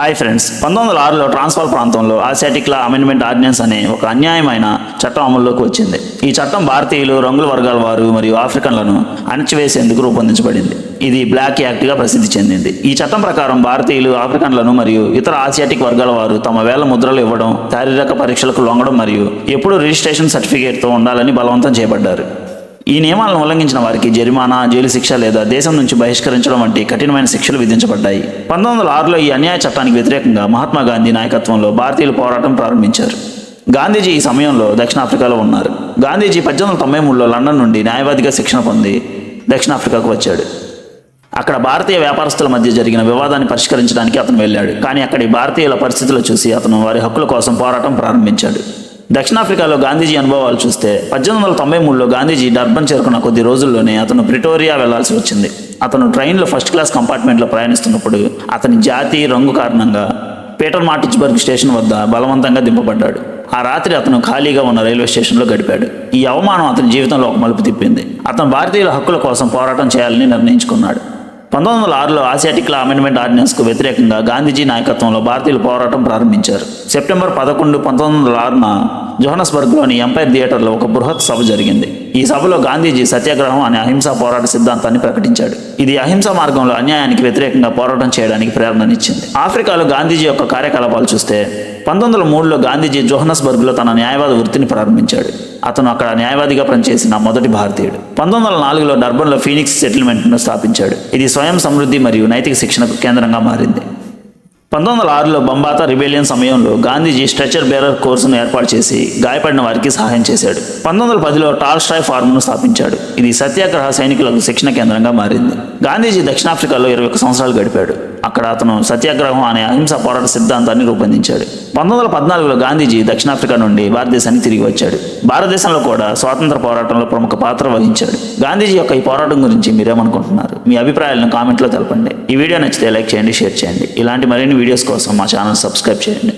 Hi friends పంతొమ్మిది వందల ఆరులో ట్రాన్స్ఫర్ ప్రాంతంలో ఆసియాటిక్లా అమెండ్మెంట్ ఆర్డినెన్స్ అనే ఒక అన్యాయమైన చట్టం అమల్లోకి వచ్చింది. ఈ చట్టం భారతీయులు రంగుల వర్గాల వారు మరియు ఆఫ్రికన్లను అణచివేసేందుకు రూపొందించబడింది. ఇది బ్లాక్ యాక్ట్గా ప్రసిద్ధి చెందింది. ఈ చట్టం ప్రకారం భారతీయులు ఆఫ్రికన్లను మరియు ఇతర ఆసియాటిక్ వర్గాల వారు తమ వేల ముద్రలు ఇవ్వడం శారీరక పరీక్షలకు లొంగడం మరియు ఎప్పుడూ రిజిస్ట్రేషన్ సర్టిఫికేట్తో ఉండాలని బలవంతం చేయబడ్డారు. ఈ నియమాలను ఉల్లంఘించిన వారికి జరిమానా జైలు శిక్ష లేదా దేశం నుంచి బహిష్కరించడం వంటి కఠినమైన శిక్షలు విధించబడ్డాయి. పంతొమ్మిది వందల ఆరులో ఈ అన్యాయ చట్టానికి వ్యతిరేకంగా మహాత్మా గాంధీ నాయకత్వంలో భారతీయులు పోరాటం ప్రారంభించారు. గాంధీజీ ఈ సమయంలో దక్షిణాఫ్రికాలో ఉన్నారు. గాంధీజీ పద్దెనిమిది వందల తొంభై మూడులో లండన్ నుండి న్యాయవాదిగా శిక్షణ పొంది దక్షిణాఫ్రికాకు వచ్చాడు. అక్కడ భారతీయ వ్యాపారస్తుల మధ్య జరిగిన వివాదాన్ని పరిష్కరించడానికి అతను వెళ్ళాడు. కానీ అక్కడి భారతీయుల పరిస్థితులు చూసి అతను వారి హక్కుల కోసం పోరాటం ప్రారంభించాడు. దక్షిణాఫ్రికాలో గాంధీజీ అనుభవాలు చూస్తే పద్దెనిమిది వందల తొంభై మూడులో గాంధీజీ డర్బన్ చేరుకున్న కొద్ది రోజుల్లోనే అతను ప్రిటోరియా వెళ్ళాల్సి వచ్చింది. అతను ట్రైన్లో ఫస్ట్ క్లాస్ కంపార్ట్మెంట్లో ప్రయాణిస్తున్నప్పుడు అతని జాతి రంగు కారణంగా పీటర్ మార్టిచ్బర్గ్ స్టేషన్ వద్ద బలవంతంగా దింపబడ్డాడు. ఆ రాత్రి అతను ఖాళీగా ఉన్న రైల్వే స్టేషన్లో గడిపాడు. ఈ అవమానం అతని జీవితంలో ఒక మలుపు తిప్పింది. అతను భారతీయుల హక్కుల కోసం పోరాటం చేయాలని నిర్ణయించుకున్నాడు. పంతొమ్మిది వందల ఆరులో ఆసియాటిక్ల అమెండ్మెంట్ ఆర్డినెన్స్కు వ్యతిరేకంగా గాంధీజీ నాయకత్వంలో భారతీయులు పోరాటం ప్రారంభించారు. సెప్టెంబర్ పదకొండు పంతొమ్మిది వందల ఆరున జోహనస్బర్గ్లోని ఎంపైర్ థియేటర్లో ఒక బృహత్ సభ జరిగింది. ఈ సభలో గాంధీజీ సత్యాగ్రహం అనే అహింసా పోరాట సిద్ధాంతాన్ని ప్రకటించాడు. ఇది అహింసా మార్గంలో అన్యాయానికి వ్యతిరేకంగా పోరాటం చేయడానికి ప్రేరణనిచ్చింది ఆఫ్రికాలో గాంధీజీ యొక్క కార్యకలాపాలు చూస్తే పంతొమ్మిది వందల మూడులో గాంధీజీ జోహనస్బర్గ్లో తన న్యాయవాద వృత్తిని ప్రారంభించాడు. అతను అక్కడ న్యాయవాదిగా పనిచేసిన మొదటి భారతీయుడు. పంతొమ్మిది వందల నాలుగులో డర్బన్లో ఫీనిక్స్ సెటిల్మెంట్ను స్థాపించాడు. ఇది స్వయం సమృద్ధి మరియు నైతిక శిక్షణకు కేంద్రంగా మారింది. పంతొమ్మిది వందల ఆరులో బంబాతా రిబేలియన్ సమయంలో గాంధీజీ స్ట్రెచర్ బేరర్ కోర్సును ఏర్పాటు చేసి గాయపడిన వారికి సహాయం చేశాడు. పంతొమ్మిది వందల పదిలో టాల్ స్ట్రాయ్ ఫార్మ్ను స్థాపించాడు. ఇది సత్యాగ్రహ సైనికులకు శిక్షణ కేంద్రంగా మారింది. గాంధీజీ దక్షిణాఫ్రికాలో ఇరవై ఒక్క సంవత్సరాలు గడిపాడు. అక్కడ అతను సత్యాగ్రహం అనే అహింసా పోరాట సిద్ధాంతాన్ని రూపొందించాడు. పంతొమ్మిది వందల పద్నాలుగులో గాంధీజీ దక్షిణాఫ్రికా నుండి భారతదేశానికి తిరిగి వచ్చాడు. భారతదేశంలో కూడా స్వాతంత్ర పోరాటంలో ప్రముఖ పాత్ర వహించాడు. గాంధీజీ యొక్క ఈ పోరాటం గురించి మీరేమనుకుంటున్నారు? మీ అభిప్రాయాలను కామెంట్లో తెలపండి. ఈ వీడియో నచ్చితే లైక్ చేయండి షేర్ చేయండి. ఇలాంటి మరిన్ని వీడియోస్ కోసం మా ఛానల్ సబ్స్క్రైబ్ చేయండి.